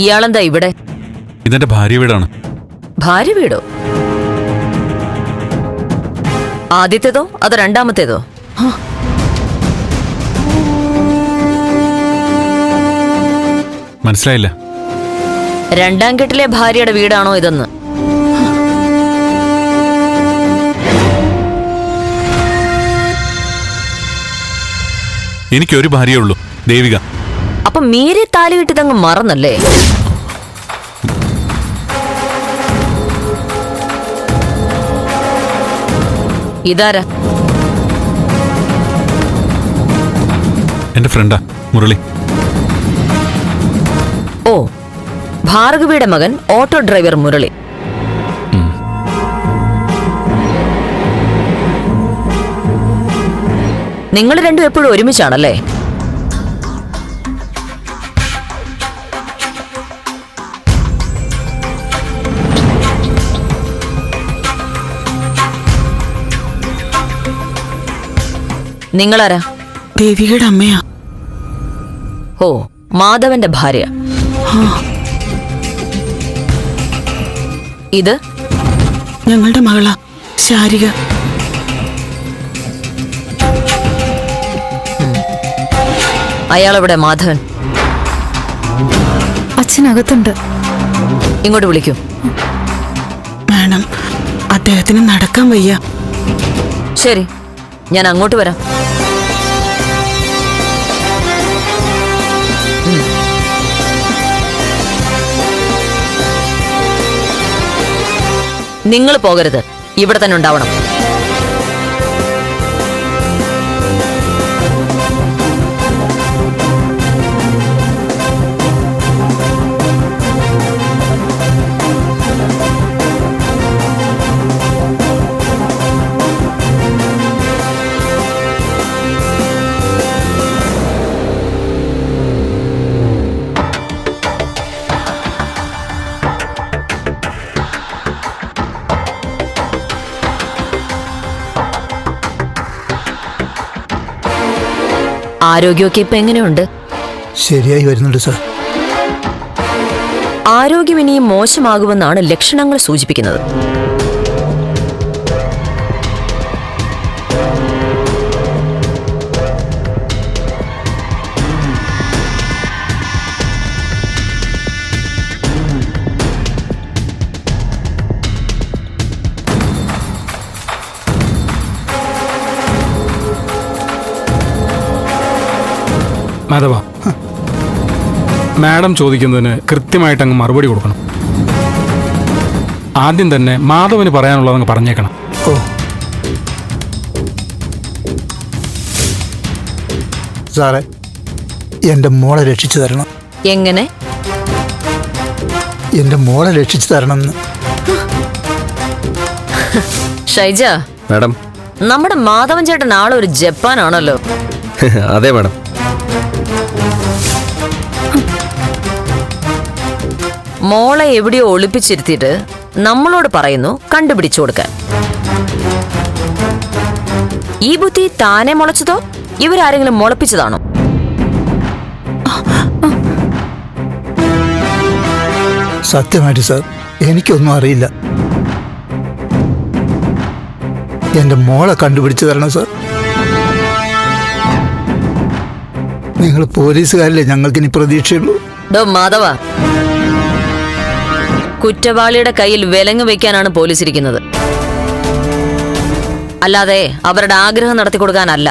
ഇയാളെന്താ ഇവിടെ? ഇതെന്റെ ഭാര്യ വീടാണ്. ഭാര്യ വീടോ? ആദ്യത്തേതോ അത് രണ്ടാമത്തേതോ? മനസ്സിലായില്ല. രണ്ടാം കെട്ടിലെ ഭാര്യയുടെ വീടാണോ ഇതെന്ന്? എനിക്കൊരു ഭാര്യയുള്ളൂ ദേവിക. അപ്പൊ മീരെ താലി കിട്ടിയതങ്ങ് മറന്നല്ലേ? ഇതാരാ? എന്റെ ഫ്രണ്ടാ മുരളി. ഓ ഭാർഗവിയുടെ മകൻ ഓട്ടോ ഡ്രൈവർ മുരളി. നിങ്ങൾ രണ്ടും എപ്പോഴും ഒരുമിച്ചാണല്ലേ? നിങ്ങളാരാ? ദേവികയുടെ അമ്മയാ. ഓ മാധവന്റെ ഭാര്യ. ഇത്? ഞങ്ങളുടെ മകളാ ശാരിക. അയാളെവിടെ മാധവൻ? അച്ഛനകത്തുണ്ട്. ഇങ്ങോട്ട് വിളിക്കൂ. മാഡം അദ്ദേഹത്തിന് നടക്കാൻ വയ്യ. ശരി ഞാൻ അങ്ങോട്ട് വരാം. നിങ്ങൾ പോകരുത്. ഇവിടെ തന്നെ ഉണ്ടാവണം. ആരോഗ്യമൊക്കെ ഇപ്പൊ എങ്ങനെയുണ്ട്? ശരിയായി വരുന്നുണ്ട് സാർ. ആരോഗ്യം ഇനിയും മോശമാകുമെന്നാണ് ലക്ഷണങ്ങൾ സൂചിപ്പിക്കുന്നത്. മാധവ മാഡം ചോദിക്കുന്നതിന് കൃത്യമായിട്ട് അങ്ങ് മറുപടി കൊടുക്കണം. ആദ്യം തന്നെ മാധവന് പറയാനുള്ളത് അങ്ങ് പറഞ്ഞേക്കണം. ഓ. സാറേ എന്റെ മോളെ രക്ഷിച്ചു തരണം. എങ്ങനെ? എന്റെ മോളെ രക്ഷിച്ചു തരണം. എന്ന് ഷൈജ മാഡം. നമ്മുടെ മാധവൻ ചേട്ടൻ ആളൊരു ഒരു ജപ്പാനാണല്ലോ. അതെ മാഡം. മോളെ എവിടെയോ ഒളിപ്പിച്ചിരുത്തിയിട്ട് നമ്മളോട് പറയുന്നു കണ്ടുപിടിച്ചു കൊടുക്കാൻ. ഈ ബുദ്ധി താനെ മുളച്ചതോ? ഇവരാരെങ്കിലും മുളപ്പിച്ചതാണോ? സത്യമായിട്ട് സാർ എനിക്കൊന്നും അറിയില്ല. എന്റെ മോളെ കണ്ടുപിടിച്ചു തരണം സാർ. നിങ്ങൾ പോലീസുകാരില്ലേ ഞങ്ങൾക്കിനി പ്രതീക്ഷയുള്ളൂ. ഡോ മാധവ കുറ്റവാളിയുടെ കയ്യിൽ വിലങ്ങ് വെക്കാനാണ് പോലീസ് ഇരിക്കുന്നത്. അല്ലാതെ അവരുടെ ആഗ്രഹം നടത്തി കൊടുക്കാനല്ല.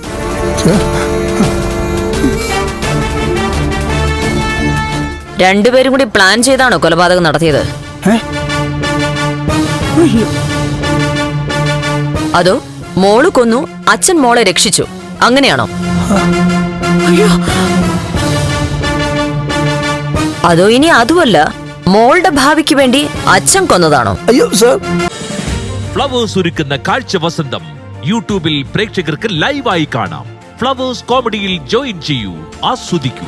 രണ്ടുപേരും കൂടി പ്ലാൻ ചെയ്താണോ കൊലപാതകം നടത്തിയത്? അതോ മോൾ കൊന്നു അച്ഛൻ മോളെ രക്ഷിച്ചു അങ്ങനെയാണോ? അതോ ഇനി അതുമല്ല മോളുടെ ഭാവിക്ക് വേണ്ടി അച്ഛൻ കൊന്നതാണോ? അയ്യോ സർ ഫ്ലവേഴ്സ് ഒരുക്കുന്ന കാഴ്ച വസന്തം യൂട്യൂബിൽ പ്രേക്ഷകർക്ക് ലൈവായി കാണാം. ഫ്ലവേഴ്സ് കോമഡിയിൽ ജോയിൻ ചെയ്യൂ ആസ്വദിക്കൂ.